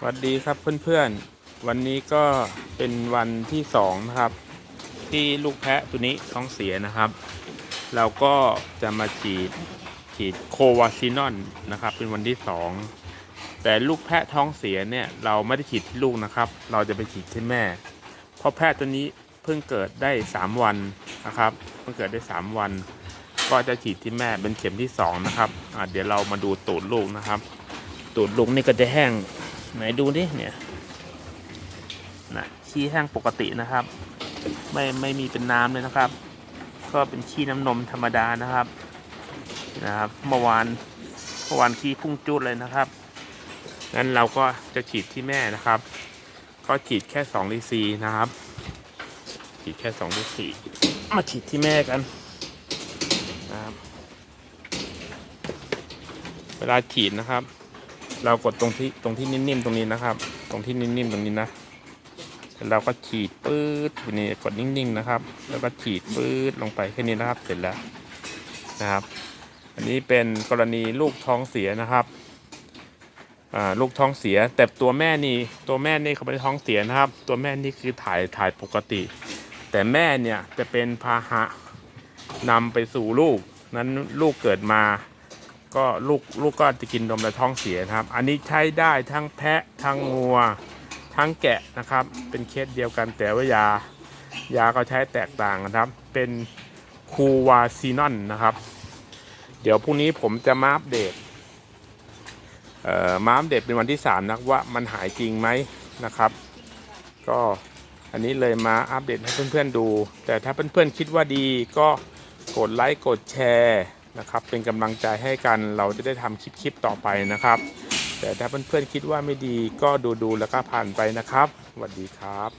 สวัสดีครับเพื่อนๆ วันนี้ก็เป็นวันที่สองนะครับ ที่ลูกแพะตัวนี้ท้องเสียนะครับ เราก็จะมาฉีดฉีดโควาซินอนนะครับ เป็นวันที่สองแต่ลูกแพะท้องเสียเนี่ยเราไม่ได้ฉีดที่ลูกนะครับ เราจะไปฉีดที่แม่ เพราะแพะตัวนี้เพิ่งเกิดได้ 3 วันนะครับ เพิ่งเกิดได้ 3 วัน ก็จะฉีดที่แม่เป็นเข็มที่สองนะครับเดี๋ยวเรามาดูตูดลูกนะครับ ตูดลูกนี่ก็จะแห้ง ไหนดูดิเนี่ยนะขี้แห้งปกตินะครับ ไม่ไม่มีเป็นน้ำเลยนะครับ ก็เป็นขี้น้ำนมธรรมดานะครับนะครับเมื่อวานเมื่อวานขี้พุ่งจุดเลยนะครับงั้นเราก็จะฉีดที่แม่นะครับ ก็ฉีดแค่2ลิซีนะครับ ฉีดแค่2ลิซีมาฉีดที่แม่กันนะครับ เวลาฉีดนะครับ เรากดตรงที่ตรงที่นิ่มๆตรงนี้นะครับ ตรงที่นิ่มๆตรงนี้นะเราก็ฉีดปื๊ดทีนี้กดนิ่งๆนะครับ แล้วก็ฉีดปื๊ดลงไปแค่นี้นะครับ เสร็จแล้วนะครับ อันนี้เป็นกรณีลูกท้องเสียนะครับลูกท้องเสีย แต่ตัวแม่นี่ตัวแม่นี่เขาไม่ได้ท้องเสียนะครับ ตัวแม่นี่คือถ่ายถ่ายปกติ แต่แม่เนี่ยจะเป็นพาหะนำไปสู่ลูกนั้นลูกเกิดมา ก็ลูกลูกก็จะกินนมและท้องเสียนะครับ อันนี้ใช้ได้ทั้งแพะทั้งงัว ทั้งแกะนะครับ เป็นเคสเดียวกันแต่ว่ายายาก็ใช้แตกต่างกันครับ เป็นคูวาซีนอนนะครับ เดี๋ยวพรุ่งนี้ผมจะมาอัปเดตเอ่อมาอัปเดตเป็นวันที่3นะว่ามันหายจริงไหมนะครับ ก็อันนี้เลยมาอัปเดตให้เพื่อนๆดู แต่ถ้าเพื่อนๆคิดว่าดีก็กดไลค์กดแชร์ นะครับ เป็นกำลังใจให้กันเราจะได้ทำคลิปๆต่อไปนะครับ แต่ถ้าเพื่อนๆคิดว่าไม่ดีก็ดูๆแล้วก็ผ่านไปนะครับสวัสดีครับ